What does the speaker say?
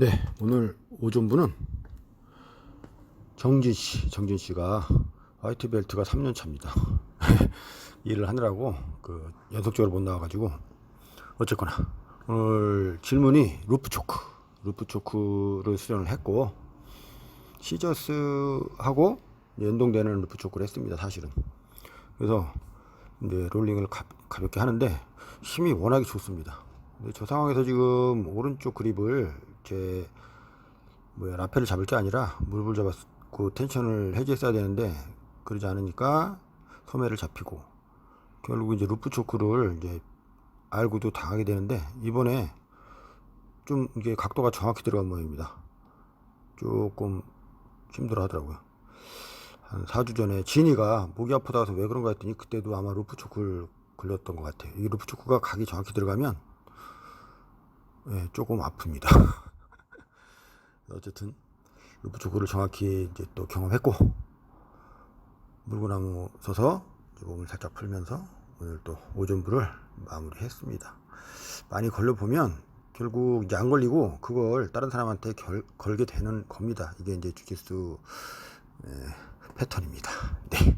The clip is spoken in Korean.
네, 오늘 오전부는 정진 씨, 정진 씨가 화이트 벨트가 3년 차입니다. 일을 하느라고 그 연속적으로 못 나와가지고 어쨌거나 오늘 질문이 루프 초크, 루프 초크를 수련을 했고 시저스하고 연동되는 루프 초크를 했습니다. 사실은 그래서 이제 롤링을 가, 가볍게 하는데 힘이 워낙에 좋습니다. 근데 저 상황에서 지금 오른쪽 그립을 제 뭐야 라펠을 잡을 게 아니라 물불 잡았고 텐션을 해제했어야 되는데 그러지 않으니까 소매를 잡히고 결국 이제 루프 초크를 이제 알고도 당하게 되는데 이번에 좀 이게 각도가 정확히 들어간 모양입니다. 조금 힘들어 하더라고요. 한 4주 전에 진이가 목이 아프다 해서 왜 그런가 했더니 그때도 아마 루프 초크를 걸렸던 것 같아요. 이 루프 초크가 각이 정확히 들어가면 예, 조금 아픕니다. 어쨌든 루프 초크를 정확히 이제 또 경험했고 물구나무 서서 몸을 살짝 풀면서 오늘 또 오전부를 마무리했습니다. 많이 걸려 보면 결국 이제 안 걸리고 그걸 다른 사람한테 결, 걸게 되는 겁니다. 이게 이제 주짓수 예, 패턴입니다. 네.